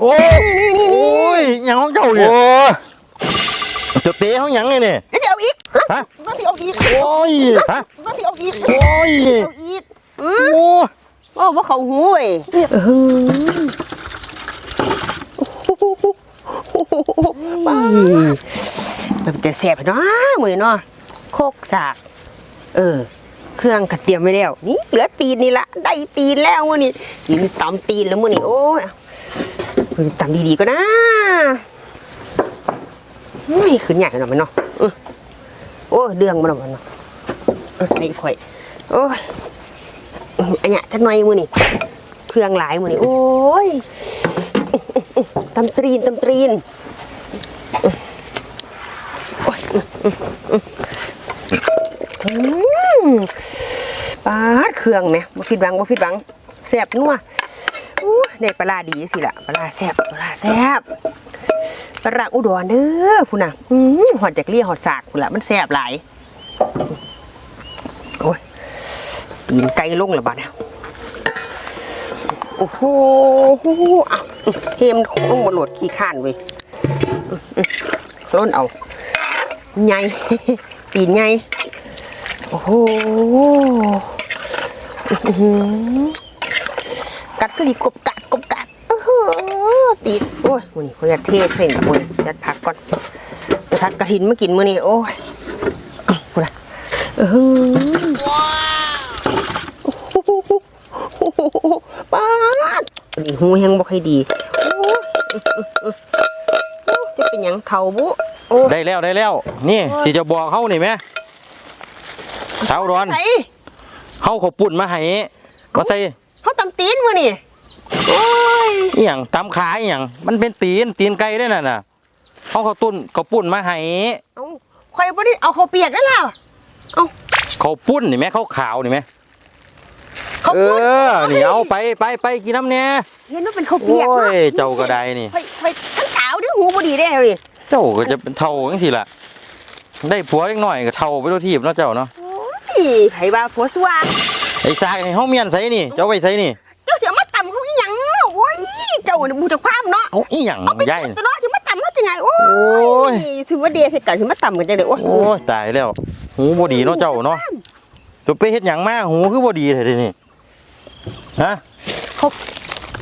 โอ้ยโอ้ยหยังของเจ้าเนี่ยโอ้ยเจ้าเตะของหยังไงเนี่ยแล้วจะเอาอีกฮะ ก็สิเอาอีกโอ้ยฮะก็สิเอาอีกโอ้ยเอาอีกโอ้โอ้ว่าเขาหูเว้ยมันจะแสบเนาะมือเนาะโคกสาก เออ เครื่องกระเตรียมไว้แล้ว นี่เหลือตีนนี่ละได้ตีนแล้วมื้อนี้กินตำตีนแล้วมื้อนี้โอ้ยคือ ตำดีๆก็นะไม่ขึ้นใหญ่หน่อยมันเนาะโอ้เดืองมันเนาะมันเนาะไอ้ข่อย โอ้ยอันเนี้ยจักหน่อยมือนี้เครื่องหลายมือนี้โอ้ยตำตรีนตำตรีนปาดเครื่องไหมบ่ผิดหวังบ่ผิดหวังแซ่บนัว ได้ปลาดีสิละปลาแซบปลาแซบปลาอุดรเด้อพุ่นน่ะหอดจากเลี่ยหอดสากพุ่นล่ะมันแซบหลายโอ้ยตีนไก่ลงและบาเนี่ยโอ้โหอะเฮมลงบนโหลดขี้ข้านเว้ยล้นเอาใหญ่ตีนใหญ่โอ้โหอื้อหือกัดก็ดีกบกัด ตีนโอ้ยมันเขาจะเทเพ่งโอ้ยจะพักก่อนจะทัดกระถินมากินมื้อนี้โอ้ยพูดนะเออโอ้โหป้าดนี่หูยังบ่ค่อยดีโอ้จะเป็นหยังเขาบุได้แล้วได้แล้ว นี่ที่จะบอกเขานี่ไหมเท้าร้อนเขาขาปุ่นมาให้มาใส่เขาตำตีนมือนี่ โอ้ยอหย่างตำขาอหย่างมันเป็นตีนตีนไก่ด้วยน่ะน่ะเขาเขาตุ้นเขาปุ่นมาให้เอาข่อยบ่ได้เอาเขาวเปียกนั่นล่ะเขาปุ้นนี่ไหมเขาขาวนี่ไหมเขาเอพูดอนี่เอาไปไปไปกินน้ำเนี่ยเห็นว่าเป็นเขาวโอ้เปียกเนาะยเจ้าก็ได้นี่ ข่อยข่อยทั้งขาวทั้งหูบ่ดีได้เลยเจ้าก็จะเป็นเท่าจังสิล่ะได้ผัวเล็กน้อยก็เท่าไปตัวทีบเนาะเจ้าเนาะโอ้ยไผว่าผัวสัวไอ้ซากนี่เฮาเมียนใส่นี่เจ้าไว้ใส่นี่ เจ้าเนี่ยบูจะความเนาะเอาอีหยังเอาไปยายตำตัวเนาะถึงมาตำเขาจะไงโอ้โอ้ยยถือว่าเดชกันถึงมาตำกันจังเลยโอ้ยโอ้ยตายแล้วหูบ่ดีเนาะเจ้าเนาะจะไปเฮ็ดหยังมาหูคือบ่ดีแท้เดยวนี่ฮะ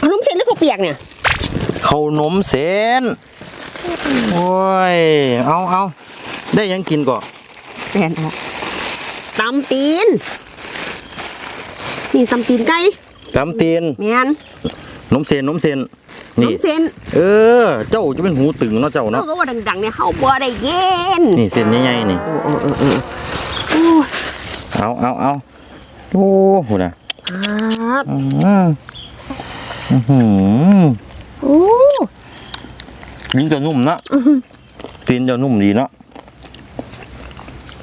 ขนมเส้นหรือข้าวเปียกเนี่ยข้าวนมเส้นโอ้ยเอาเอาได้หยังกินก่อนแม่นออกตำตีนนี่ตำตีนไก่ตำตีนแม่นนมเส้นนมเส้นข นนี่มเส้นเออ เจ้าจะเป็นหูตึงเนาะเจ้าเขาเนาะก็ว่าดังๆเนี่ยเขาบ่ได้เย็นนี่เส้นใหญ่ๆนี่โอ้โอ้โอ้โอ้โอ้ยเอาเอาเอาโอ้โหนะครับอืมอื้อหือโอ้ลิ้นจะนุ่มเนาะตีนจะนุ่มดีเนาะ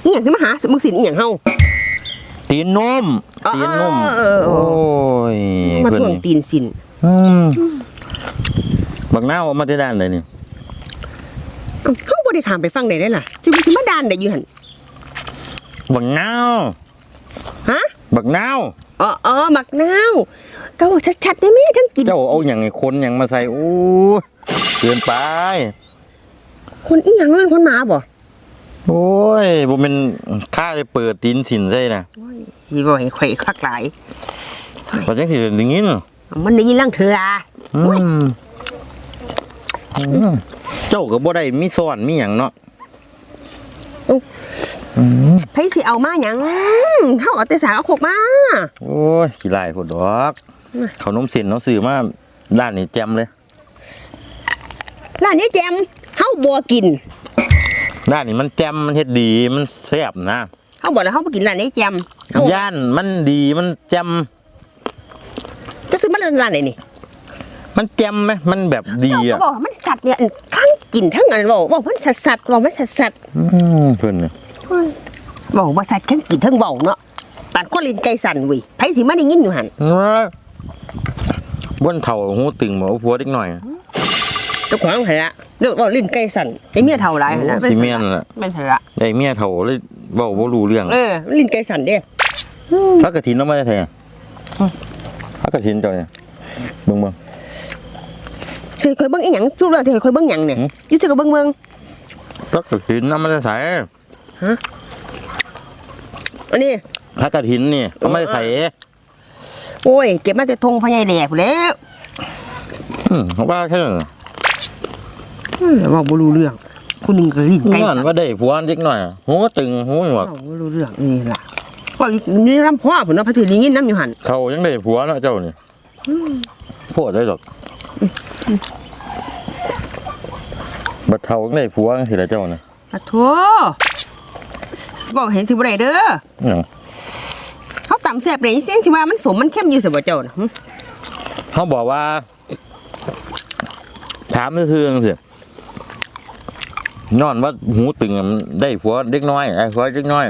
นี่อย่างที่มาหาสมึกสินอีหยังเฮาตีนนุ่มอ๋อตีนนุ่มเออเออโอ้ยมาเพื่อนทวงนี่ตีนสินอืม บักหน้าวเอามาที่ด้านเลยนี่เอ้าเฮาบ่ได้ถามไปฟังได้เลยล่ะสิบ่สิมาดานได้อยู่หั่นบักหน้าวฮะบักหน้าวอ๋ออ๋อมักนาวก็บอกชัดๆได้ไหมทั้งกินเจ้าเอาอย่างไอ้คนอย่างมาใส่โอ้ยเกินไป คนอีหยังเงินคนหมาบ่โอ้ยบ่แม่นข้าจะเปิดตีนสินใส่นะอีบ่ให้ข่อยคักหลายพอจังสิอย่างนี้เนาะมันได้ยินลังเถื่ออืมอืม เจ้าก็บ่ได้มีซ่อนมีหยังเนาะอืมไผสิเอามาหยังเฮาเอาแต่สาเอาโคกมา โอ้ยขี้ลายพดดอกเขาวนมเส้นเขาซื้อมาด้านนี้แจ่มเลยร้านนี้แจมเฮาบ่กินด้านนี้มันแจ่มมันเฮ็ดดีมันแซ่บนะเฮาบอกแล้วเฮาบ่กินร้านนี้แจมเฮาย่านมันดีมันแจ่มจะซื้อมาร้านไหนนี่ มันแจ่มไหมมันแบบดีเจ้าอะก็บอกว่ามันสัตว์เนี่ยทั้งกินทั้งอันบอกบอกมันสัตว์สัตว์บอกมันสัตว์สัตว์อืมเพิ่นเนี่ยบอกว่าสัตว์ทั้งกินทั้งเว้าเนาะปานคนลิ้นไก่สั่นเว้ยไผสิมาได้ยินอยู่หั่นบ้วนเถ่าหูตึงหมอผัวเด็กหน่อยเจ้าของหั่นละเด้อบอกลิ้นไก่สั่นไอ้เมียเท่าหลายหั่นละสิเมียนนแหละไม่ใช่ละได้เมียเถ่าเลยเว้าบ่รู้เรื่องเออลิ้นไก่สั่นเด้พระกฐินเอามาได้ไทงพระกฐินเจ้าเนี่ยเบิ่งเบิ่ง เคยเคยเบิ่งอีหยังสู้เลยเคยเบิ่งหยังเนี่ยหืมอยู่ซื่อก็เบิ่งเบิ่งพักกระถินน้ำมันจะใส่อันนี้พักกระถินนี่เอามาใส่โอ้ยเก็บมาแต่ทงพญายแหลกพู้นแหล้วอืมเขาว่าแค่นั้นอืมว่าบ่รู้เรื่องผู้หนึงก็ลิ้นไก่นั่นสั่นว่าได้ผัวเล็กหน่อยหูตึงหูหนวกเว้าบ่รู้เรื่องนี่ล่ะก็นี่ลำพ่อพุ่นเนาะพระถือลิงินน้ำอยู่หั่นเขายังได้ผัวเนาะเจ้านี่โพดได้หรอก บัดเทายังได้ผัวสิละเจ้าน่ะอะโธ่บอกเห็นสิบ่ได้เด้ออิหยังเขาตำแซ่บเลยเสียงสิว่ามันสมมันเข้มอยู่สิบ่เจ้าน่ะหึเขาบอกว่า ถามซื่อๆสิย้อนว่าหูตึงอะมันได้ผัวเล็กน้อยไอ้ผัวเล็กน้อย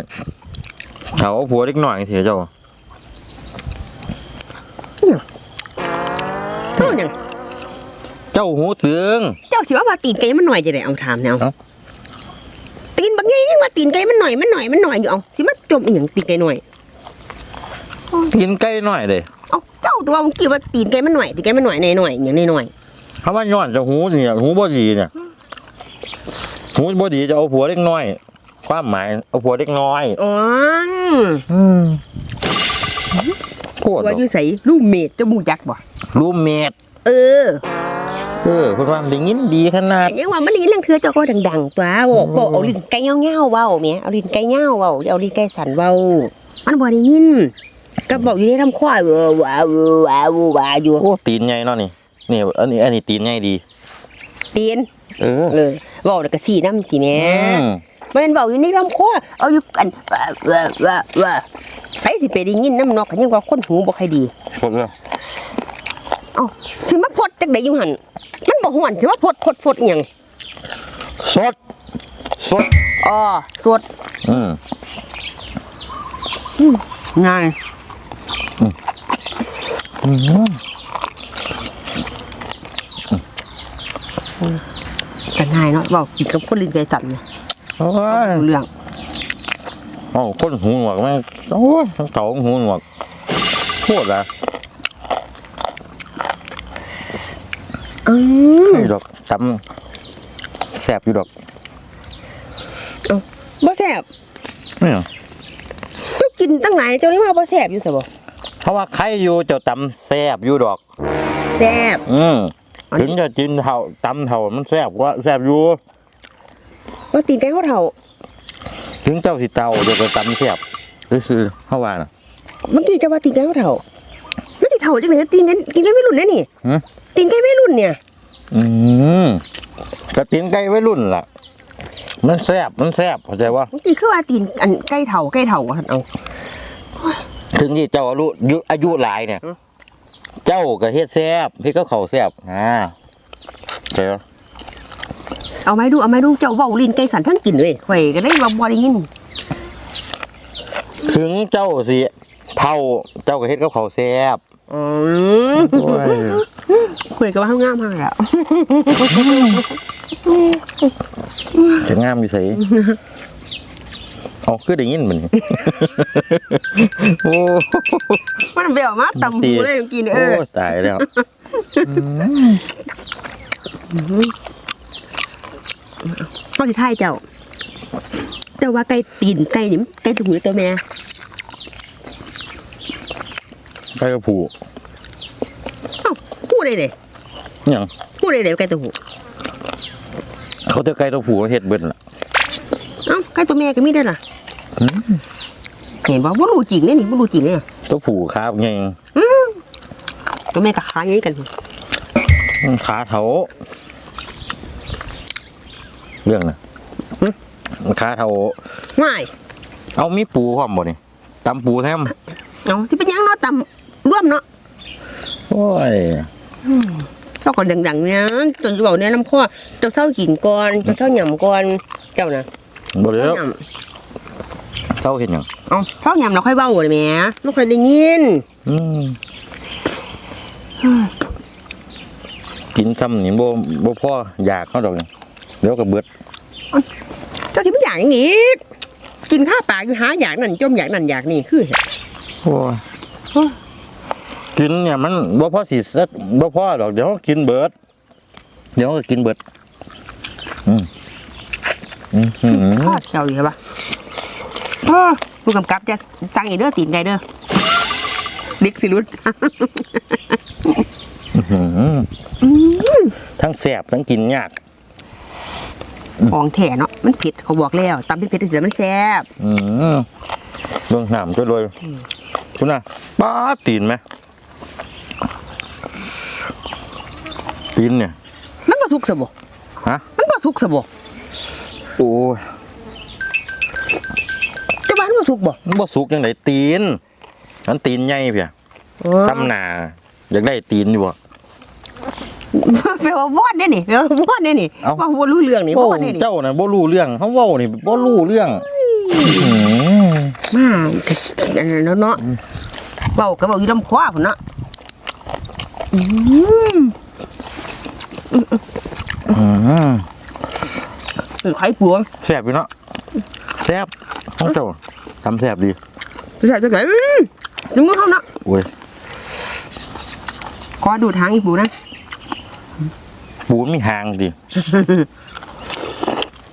เขาเอาผัวเล็กน้อยสิเจ้า เท่าหยัง เจ้าหูตึง เจ้าสิว่าว่าตีนไก่มันหน่อยจะได้เอาถามแนวเอ้า ตีนบักใหญ่ยังว่าตีนไก่มันหน่อยมันหน่อยมันหน่อยอยู่เอาสิมาจมอีหยังตีนไก่หน่อยกินใกล้หน่อยเลยเอาเจ้าตัวเมื่อกี้ว่าตีนไก่มันหน่อยตีนไก่มันหน่อยหน่อยๆอย่างน้อยเขาว่าย้อนจะหูเนี่ยหูบ่ดีเนี่ยหูบ่ดีจะเอาผัวเล็กน้อย ความหมายเอาผัวเล็กน้อยๆอ๋อโคตรว่าอยู่ใส่ลูกเมดเจ้าบูจักบ่รูมเมดเออ เออเพื่อนว่าได้ยินดีขนาดยังว่ามันลิ้นเรื่องเคือเจ้าก็ดังๆตัวโอ้ก็เอาลิ้นไก่เงี้ยวๆเว้าแหม่เอาลิ้นไก่เงี้ยวเว้าอย่าเอาลิ้นไก่สั่นเว้ามันบ่ได้ยินก็บอกอยู่ในลำคอว้าวว้าวว้าวว้าวอยู่โอ้ตีนใหญ่เนาะนี่นี่อันนี้อันนี้ตีนใหญ่ดีตีนเออเลยเว้าแล้วก็สีน้ำสีแหม่อืมมันเว้าอยู่ในลำคอเอาอยู่กันว้าวว้าวว้าวว้าวไผสิไปได้ยินน้ำนอกกันยังว่าคนหูบ่ค่อยดีหมดแล้ว เอ้าสิมาพดจักไดอยู่หั่นมันบ่ฮ้อนสิมาพดพดพดอีหยังสด สด อ๋อสวดอืมง่ายก็ง่ายเนาะเว้ากินกับคนลิ้นใจสั่นเนี่ยโอ้ยรู้เรื่องเอ้าคนหูหนวกแม่งโอ้ยทั้งเต่าทั้งหูหนวกโคตรละ อืมนี่ดอกตำแสบอยู่ดอกบ่แซ่บนี่ก็กินตั้งหลายเจ้ายังว่าบ่แซ่บอยู่ซะบ่เพราะว่าใครอยู่เจ้าตำแสบอยู่ดอกแซ่บอืมอันนี้ถึงจะกินเท่าตำเท่ามันแสบกว่าแสบอยู่ว่าตีนไก่เขาเฒ่าถึงเจ้าสิเตาเดี๋ยวก็ตำแสบซื้อๆเข้าว่าน่ะเมื่อกี้เจะว่าตีนไก่เขาเฒ่ามันสิเฒ่าจังได๋ตีนไก่ตีนไก่วัยรุ่นเด้นี่หือ ตีนไก่วัยรุ่นเนี่ย อืมกระตินไก่ไว้รุ่นล่ะ มันแซบมันแซบเข้าใจว่าเมื่อกี้คือว่าตีนอันไก่เฒ่าไก่เฒ่าว่าซั่นเอาถึงที่เจ้าอายุยุอายุหลายเนี่ยอืมเจ้าก็เฮ็ดแซบพี่ก็เขาแซบอ่าเจ้าเอาไม้ดูเอาไม้ดูเจ้าเว้าลิ้นไก่สั่นทั้งกินเลยข่อยก็เลยว่าบ่ได้ยินถึงเจ้าสิเท่าเจ้าก็เฮ็ดกับเขาวแซบอืม โอ้ยข่อยก็ว่าเฮางามมากแล้วจะงามอยู่ไสเอาคือได้ยินมันโอ้มันเบลมาตำหูเลยเมื่อกี้นี่เอโอ้อตายแล้วพ่อสิทายเจ้าเจ้าว่าไก่ตีนไก่นี่มันไก่ตัวหูหรือตัวแม่ไก่กระผูเอ้าพูด ได้เลยหยังพูดได้เลยไก่ตัวหูเขาจะไก่ตัวผูเฮ็ดเบิดล่ะเอ้าไก่ตัวแม่ก็มีด้วยล่ะเห็นบ่บ่รู้จริงเนี่ยนี่บ่รู้จริงเนี่ยตัวผูครับไงตัวแม่กับขาอย่างนี้กันขาเถาเรื่องน่ะขาเถาง่ายเอามีปูพร้อมบ่นี่ตำปูแทมเอาที่เป็นหยังเนาะตำร่วมเนาะโอ้ยเจ้า ก่อนดังๆเนี่ยจนจะบอกเนี่ยน้ำข้อเจ้าเศร้ากินก่อนเจ้าเศร้าหย่ำก่อนเจ้านะบ่เหลืเศอร้าหย่เศร้าเห็นหยังำเอาเศร้าหย่ำเราค่อยเบ้าเลยแหม่ไม่ค่อยได้ยินอืมกินซ้ำนี่บ่บ่พออยากเขาดอกนี่เดี๋ยวก็เบิดเจ้าสิมันอยากอย่างนี้กินข้าวปลาอยู่หาอยากนั่นจมอยากนั่นอยากนี่คือโอ้ย กินเนี่ยมันบ่พอสิสักบ่พอดอกเดี๋ยวกินเบิด เดี๋ยวก็กินเบิดอืมอืมอืมทอดเขียวอยู่ใช่ปะอ้อผู้กำกับจะสั่งอีกเด้อตีนไก่เด้อดิกสิรุดอืมทั้งแสบทั้งกินยากของแถเนาะมันเผ็ดเขาบอกแล้วตำเป็นเผ็ดเสียมันแซ่บอืมเบื้องหนามจะรวยคุณน่ะป้าดตีนไหม ตีนเนี่ย มันบ่สุกสบฮะ มันบ่สุกสบโอ้ยจะบ้านบ่สุกบ่มันบ่สุกยังไงตีนมันตีนใหญ่เพียซ้ำหนาอยากได้ตีนอยู่บ่แปลว่าวอนเนี่ยนี่แปลว่าวอนเนี่ยนี่เอ้าว่าบ่รู้เรื่องนี่โอ้วอนเนี่ยนี่เจ้าน่ะบ่รู้เรื่องเขาเว้านี่บ่รู้เรื่องอืมมาอันนั้นเนาะเว้าก็เว้าอยู่ลำคอพุ่นเนาะ อืมอืมเออไข่ปวงแซ่บอยู่เนาะแซ่บของเจ้าทำแซ่บดีใช่จังได๋อืมนึกมือเฮาเนาะโอ้ยขอดูทางอีปูนะปูนมีหางดิ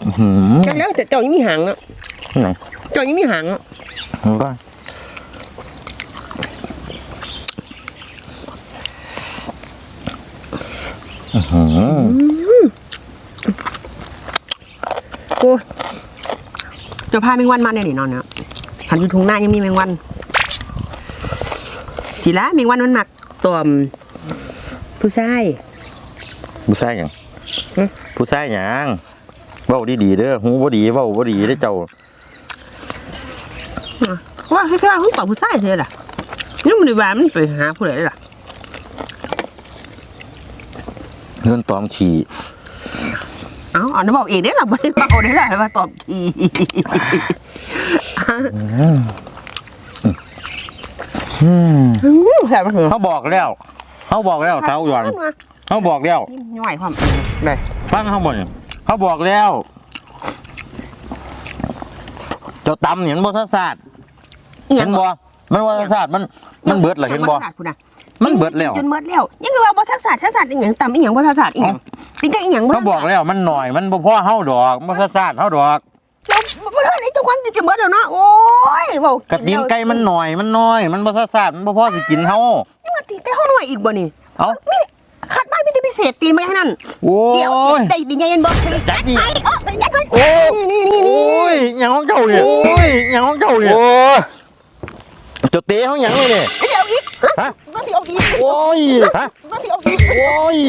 อื้อหืมจังแล้วแต่เจ้ายังมีหางเนาะหนังเจ้ายังมีหางเนาะมันก็อื้อ หือโอ้ยเจ้าพาแมงวันมาเนี่ยนี่นอนเนาะหันอยู่ทุ่งหน้ายังมีแมงวันสิละแมงวันมันหมักตัวมผู้ชายผู้ชายหยังหึผู้ชายหยังเว้าดีๆเด้อหูบ่ดีเว้าบ่ดีเด้อเจ้าว่าแค่ๆเขาตอบผู้ชายเท่าล่ะนี่มันในบ้านมันไปหาผู้ใดล่ะเงินตอมขี่ เอ้าเอาน้ำบอกเองได้หรอไม่ได้เบาได้หรอมาตอบทีอืมแซ่บมาเถอะเขาบอกแล้วเขาบอกแล้วเท้าหย่อนเขาบอกแล้วย่อยความได้ฟังเขาหมดเขาบอกแล้ว เจ้าตำเนี่ยมันบ่ซาซาดอีหยัเห็งนบ่มันบ่ซาซาดมันมันเบิดเหรอเห็นบ่ มันเบิดแล้ว จนเบิดแล้วยังคือว่าบ่ทักษะทักษะอีหยังต่ำอีหยังบ่ทักษะอีหยังติงก็อีหยังบ่เขาบอกแล้วมันหน่อยมันบ่พอเฮาดอกบ่ซาซาดเฮาดอกเจ้าบ่ได้ไอ้ทุกคนจะเบิดแล้วเนาะโอ้ยเว้ากระตีนไก่มันหน่อยมันน้อย มันบ่ซาซาดมันบ่พอสิกินเฮานี่ว่าตีนไก่เฮาหน่อยอีกบ่นี่เอ้านี่คัดมามีแต่พิเศษตีนมาให้นั่นโอ้เดี๋ยวยได้ดีใหญ่ยันบ่จัดดิไปเออไปยัดไว้โอ้ยนี่นี่โอนี่้ยหยังของเจ้าเนี่ยโอ้ยหยังของเจ้าเนี่ยโอ้ยเจ้าเตะเขาหยังเลยเนี่ย เดี๋ยวอีกฮะก็สิเอาอี